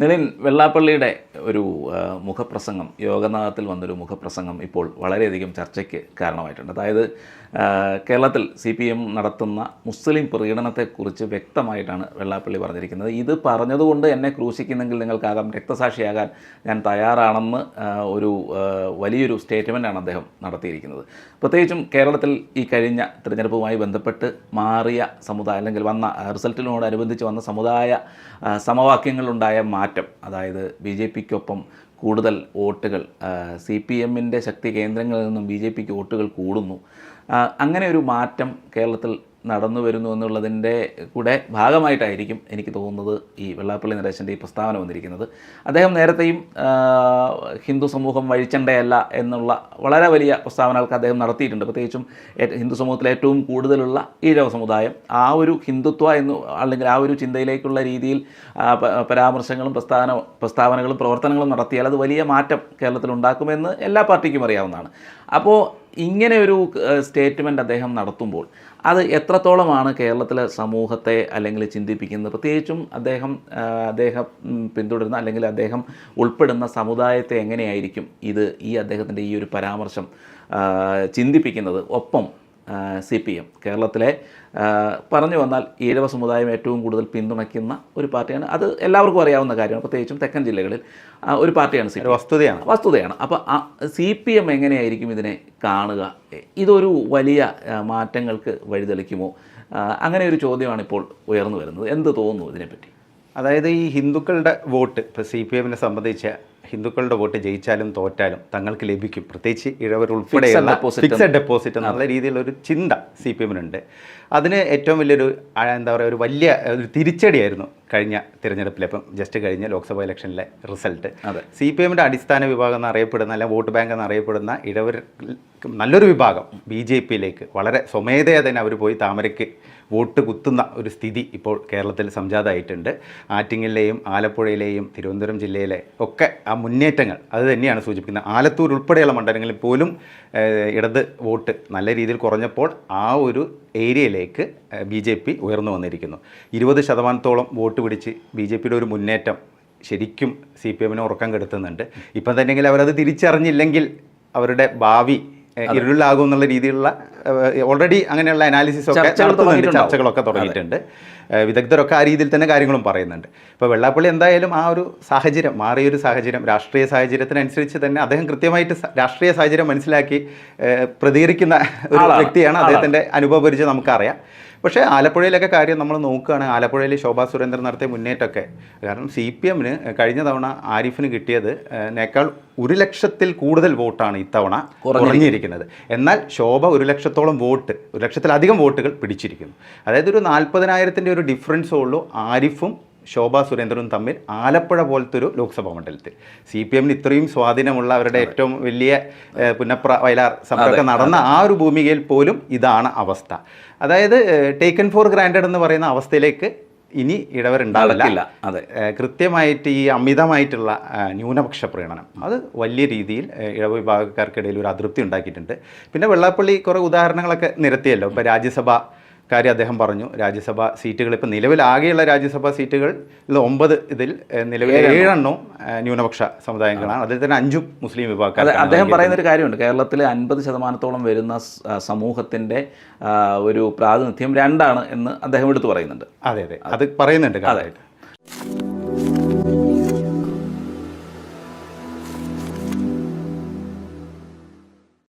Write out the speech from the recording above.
നിലിൻ വെള്ളാപ്പള്ളിയുടെ ഒരു മുഖപ്രസംഗം യോഗനാഥത്തിൽ വന്നൊരു മുഖപ്രസംഗം ഇപ്പോൾ വളരെയധികം ചർച്ചയ്ക്ക് കാരണമായിട്ടുണ്ട്. അതായത് കേരളത്തിൽ സി പി എം നടത്തുന്ന മുസ്ലിം പ്രീണനത്തെക്കുറിച്ച് വ്യക്തമായിട്ടാണ് വെള്ളാപ്പള്ളി പറഞ്ഞിരിക്കുന്നത്. ഇത് പറഞ്ഞതുകൊണ്ട് എന്നെ ക്രൂശിക്കുന്നെങ്കിൽ നിങ്ങൾക്കാകാം രക്തസാക്ഷിയാകാൻ ഞാൻ തയ്യാറാണെന്ന് ഒരു വലിയൊരു സ്റ്റേറ്റ്മെന്റാണ് അദ്ദേഹം നടത്തിയിരിക്കുന്നത്. പ്രത്യേകിച്ചും കേരളത്തിൽ ഈ കഴിഞ്ഞ തിരഞ്ഞെടുപ്പുമായി ബന്ധപ്പെട്ട് മാറിയ സമുദായം അല്ലെങ്കിൽ വന്ന റിസൾട്ടിനോടനുബന്ധിച്ച് വന്ന സമുദായ സമവാക്യങ്ങളുണ്ടായ സമവാക്യങ്ങളിലുണ്ടായ മാറ്റം. അതായത് ബി ജെ പിക്കൊപ്പം കൂടുതൽ വോട്ടുകൾ സി പി എമ്മിന്റെ ശക്തി കേന്ദ്രങ്ങളിൽ നിന്നും ബി ജെ പിക്ക് വോട്ടുകൾ കൂടുന്നു. അങ്ങനെ ഒരു മാറ്റം കേരളത്തിൽ നടന്നു വരുന്നു എന്നുള്ളതിന്റെ കൂടെ ഭാഗമായിട്ടായിരിക്കും എനിക്ക് തോന്നുന്നത് ഈ വെള്ളാപ്പള്ളി നരേശന്റെ ഈ പ്രസ്താവന വന്നിരിക്കുന്നത്. അദ്ദേഹം നേരത്തെയും ഹിന്ദു സമൂഹം വഴിച്ചണ്ടയല്ല എന്നുള്ള വളരെ വലിയ പ്രസ്താവനകൾക്ക് അദ്ദേഹം നടത്തിയിട്ടുണ്ട്. പ്രത്യേകിച്ചും ഹിന്ദു സമൂഹത്തിൽ ഏറ്റവും കൂടുതലുള്ള ഈഴവ സമുദായം ആ ഒരു ഹിന്ദുത്വ എന്ന് അല്ലെങ്കിൽ ആ ഒരു ചിന്തയിലേക്കുള്ള രീതിയിൽ പരാമർശങ്ങളും പ്രസ്താവന പ്രസ്താവനകളും പ്രവർത്തനങ്ങളും നടത്തിയാൽ അത് വലിയ മാറ്റം കേരളത്തിൽ ഉണ്ടാക്കുമെന്ന് എല്ലാ പാർട്ടിക്കും അറിയാവുന്നതാണ്. അപ്പോൾ ഇങ്ങനെ ഒരു സ്റ്റേറ്റ്മെന്റ് അദ്ദേഹം നടത്തുമ്പോൾ അത് എത്രത്തോളമാണ് കേരളത്തിലെ സമൂഹത്തെ അല്ലെങ്കിൽ ചിന്തിപ്പിക്കുന്നത്? പ്രത്യേകിച്ചും അദ്ദേഹം അദ്ദേഹം പിന്തുടരുന്ന അല്ലെങ്കിൽ അദ്ദേഹം ഉൾപ്പെടുന്ന സമുദായത്തെ എങ്ങനെയായിരിക്കും ഇത് ഈ അദ്ദേഹത്തിന്റെ ഈ ഒരു പരാമർശം ചിന്തിപ്പിക്കുന്നത്? ഒപ്പം സി പി എം. കേരളത്തിലെ പറഞ്ഞു വന്നാൽ ഈഴവ സമുദായം ഏറ്റവും കൂടുതൽ പിന്തുണയ്ക്കുന്ന ഒരു പാർട്ടിയാണ്. അത് എല്ലാവർക്കും അറിയാവുന്ന കാര്യമാണ്. പ്രത്യേകിച്ചും തെക്കൻ ജില്ലകളിൽ ഒരു പാർട്ടിയാണ് സി വസ്തുതയാണ്. വസ്തുതയാണ്. അപ്പോൾ സി പി എം എങ്ങനെയായിരിക്കും ഇതിനെ കാണുക? ഇതൊരു വലിയ മാറ്റങ്ങൾക്ക് വഴിതെളിക്കുമോ? അങ്ങനെ ഒരു ചോദ്യമാണ് ഇപ്പോൾ ഉയർന്നു വരുന്നത്. എന്ത് തോന്നുന്നു ഇതിനെപ്പറ്റി? അതായത് ഈ ഹിന്ദുക്കളുടെ വോട്ട് ഇപ്പോൾ സി പി എമ്മിനെ സംബന്ധിച്ച് ഹിന്ദുക്കളുടെ വോട്ട് ജയിച്ചാലും തോറ്റാലും തങ്ങൾക്ക് ലഭിക്കും. പ്രത്യേകിച്ച് ഇഴവർ ഉൾപ്പെടെയുള്ള ഫിക്സഡ് ഡെപ്പോസിറ്റ് എന്നുള്ള രീതിയിലുള്ള ഒരു ചിന്ത സി പി എമ്മിനുണ്ട്. അതിന് ഏറ്റവും വലിയൊരു എന്താ പറയുക ഒരു വലിയ ഒരു തിരിച്ചടിയായിരുന്നു കഴിഞ്ഞ തിരഞ്ഞെടുപ്പിൽ ഇപ്പം ജസ്റ്റ് കഴിഞ്ഞ ലോക്സഭാ ഇലക്ഷനിലെ റിസൾട്ട്. അതെ. സി പി എമ്മിന്റെ അടിസ്ഥാന വിഭാഗം എന്നറിയപ്പെടുന്ന അല്ലെങ്കിൽ വോട്ട് ബാങ്ക് എന്നറിയപ്പെടുന്ന ഇടവർ നല്ലൊരു വിഭാഗം ബി ജെ പിയിലേക്ക്. വളരെ സ്വമേധയാ തന്നെ അവർ പോയി താമരയ്ക്ക് വോട്ട് കുത്തുന്ന ഒരു സ്ഥിതി ഇപ്പോൾ കേരളത്തിൽ സംജാതമായിട്ടുണ്ട്. ആറ്റിങ്ങലിലെയും ആലപ്പുഴയിലെയും തിരുവനന്തപുരം ജില്ലയിലെ ഒക്കെ ആ മുന്നേറ്റങ്ങൾ അത് തന്നെയാണ് സൂചിപ്പിക്കുന്നത്. ആലത്തൂർ ഉൾപ്പെടെയുള്ള മണ്ഡലങ്ങളിൽ പോലും ഇടത് വോട്ട് നല്ല രീതിയിൽ കുറഞ്ഞപ്പോൾ ആ ഒരു ഏരിയയിലേക്ക് ബി ജെ പി ഉയർന്നു വന്നിരിക്കുന്നു. ഇരുപത് ശതമാനത്തോളം വോട്ട് പിടിച്ച് ബി ജെ പിയുടെ ഒരു മുന്നേറ്റം ശരിക്കും സി പി എമ്മിനെ ഉറക്കം കെടുത്തുന്നുണ്ട്. ഇപ്പം തന്നെങ്കിൽ അവരത് തിരിച്ചറിഞ്ഞില്ലെങ്കിൽ അവരുടെ ഭാവി ഇരുളിലാകും എന്നുള്ള രീതിയിലുള്ള ഓൾറെഡി അങ്ങനെയുള്ള അനാലിസിസ് ഒക്കെ നടത്തുന്നുണ്ട്. ചർച്ചകളൊക്കെ തുടങ്ങിയിട്ടുണ്ട്. വിദഗ്ധരൊക്കെ ആ രീതിയിൽ തന്നെ കാര്യങ്ങളും പറയുന്നുണ്ട്. ഇപ്പോൾ വെള്ളാപ്പള്ളി എന്തായാലും ആ ഒരു സാഹചര്യം മാറിയൊരു സാഹചര്യം രാഷ്ട്രീയ സാഹചര്യത്തിനനുസരിച്ച് തന്നെ അദ്ദേഹം കൃത്യമായിട്ട് രാഷ്ട്രീയ സാഹചര്യം മനസ്സിലാക്കി പ്രതികരിക്കുന്ന ഒരു. വ്യക്തിയാണ് അദ്ദേഹത്തിന്റെ അനുഭവപരിചയം നമുക്കറിയാം. പക്ഷേ ആലപ്പുഴയിലൊക്കെ കാര്യം നമ്മൾ നോക്കുകയാണ് ആലപ്പുഴയിൽ ശോഭാ സുരേന്ദ്രൻ നടത്തിയ മുന്നേറ്റമൊക്കെ. കാരണം സി പി എമ്മിന് കഴിഞ്ഞ തവണ ആരിഫിന് കിട്ടിയത് നേക്കാൾ ഒരു ലക്ഷത്തിൽ കൂടുതൽ വോട്ടാണ് ഇത്തവണ കുറഞ്ഞിരിക്കുന്നത്. എന്നാൽ ശോഭ ഒരു ലക്ഷത്തോളം വോട്ട് ഒരു ലക്ഷത്തിലധികം വോട്ടുകൾ പിടിച്ചിരിക്കുന്നു. അതായത് ഒരു നാൽപ്പതിനായിരത്തിന്റെ ഒരു ഡിഫറൻസേ ഉള്ളൂ ആരിഫും ശോഭാ സുരേന്ദ്രനും തമ്മിൽ ആലപ്പുഴ പോലത്തെ ഒരു ലോക്സഭാ മണ്ഡലത്തിൽ. സി പി എമ്മിന് ഇത്രയും സ്വാധീനമുള്ള അവരുടെ ഏറ്റവും വലിയ പുന്നപ്ര വയലാർ സമരമൊക്കെ നടന്ന ആ ഒരു ഭൂമികയിൽ പോലും ഇതാണ് അവസ്ഥ. അതായത് ടേക്കൺ ഫോർ ഗ്രാൻഡഡ് എന്ന് പറയുന്ന അവസ്ഥയിലേക്ക് ഇനി ഇടവരുണ്ടാവില്ല. അതെ. കൃത്യമായിട്ട് ഈ അമിതമായിട്ടുള്ള ന്യൂനപക്ഷ പ്രീണനം അത് വലിയ രീതിയിൽ ഇടവ് വിഭാഗക്കാർക്കിടയിൽ ഒരു അതൃപ്തി ഉണ്ടാക്കിയിട്ടുണ്ട്. പിന്നെ വെള്ളാപ്പള്ളി കുറേ ഉദാഹരണങ്ങളൊക്കെ നിരത്തിയല്ലോ. ഇപ്പോൾ രാജ്യസഭ കാര്യം അദ്ദേഹം പറഞ്ഞു. രാജ്യസഭാ സീറ്റുകൾ ഇപ്പോൾ നിലവിലാകെയുള്ള രാജ്യസഭാ സീറ്റുകൾ ഇതിൽ ഒമ്പത് ഇതിൽ നിലവിൽ ഏഴെണ്ണവും ന്യൂനപക്ഷ സമുദായങ്ങളാണ്. അതിൽ തന്നെ അഞ്ചും മുസ്ലിം അതെ വിഭാഗക്കാർ അദ്ദേഹം പറയുന്ന ഒരു കാര്യമുണ്ട്. കേരളത്തിലെ അൻപത് ശതമാനത്തോളം വരുന്ന സമൂഹത്തിന്റെ ഒരു പ്രാതിനിധ്യം രണ്ടാണ് എന്ന് അദ്ദേഹം എടുത്തു പറയുന്നുണ്ട്. അതെ അതെ. അത് പറയുന്നുണ്ട് കാര്യമായിട്ട്.